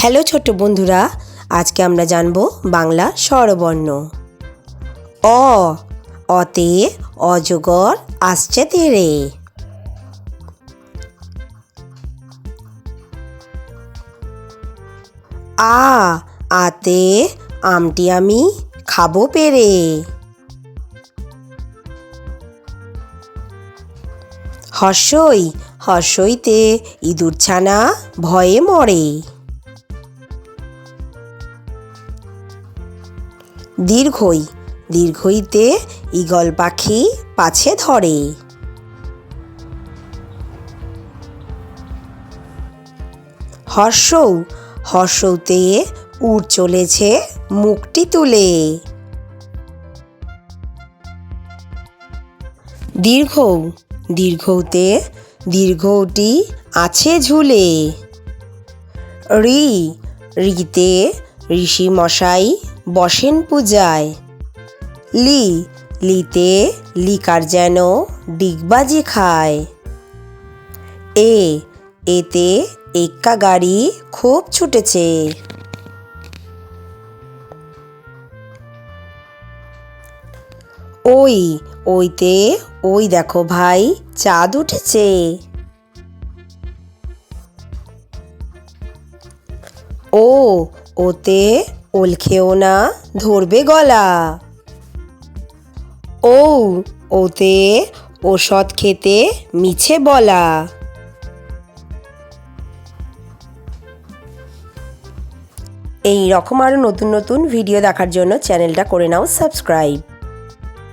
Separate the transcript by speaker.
Speaker 1: Hello ছোট্ট বন্ধুরা, আজকে আমরা জানব বাংলা স্বরবর্ণ। অ, অতে অজগর আসছে তেরে। আ, আতে আমটি আমি খাব পেরে। হর্ষই, হর্ষইতে ইঁদুর ছানা ভয়ে মরে। দীর্ঘই, দীর্ঘইতে ঈগল পাখি পাছে ধরে। হর্ষৌ হর্ষৌতে উড় চলেছে মুখটি তুলে। দীর্ঘ দীর্ঘতে দীর্ঘটি আছে ঝুলে। ঋ ঋতে ঋষি মশাই বসেন পূজায়। লি, লিতে লিকার যেন ডিগবাজি খায়। এ, এতে এক্কা গাড়ি খুব ছুটেছে। ওই, ওইতে, ওই দেখো ভাই, চাঁদ উঠেছে। ও, ওতে ওল খেও না ধরবে গলা। ও, ওতে ওষুধ খেতে মিছে বলা। এই রকম আরও নতুন নতুন ভিডিও দেখার জন্য চ্যানেলটা করে নাও সাবস্ক্রাইব।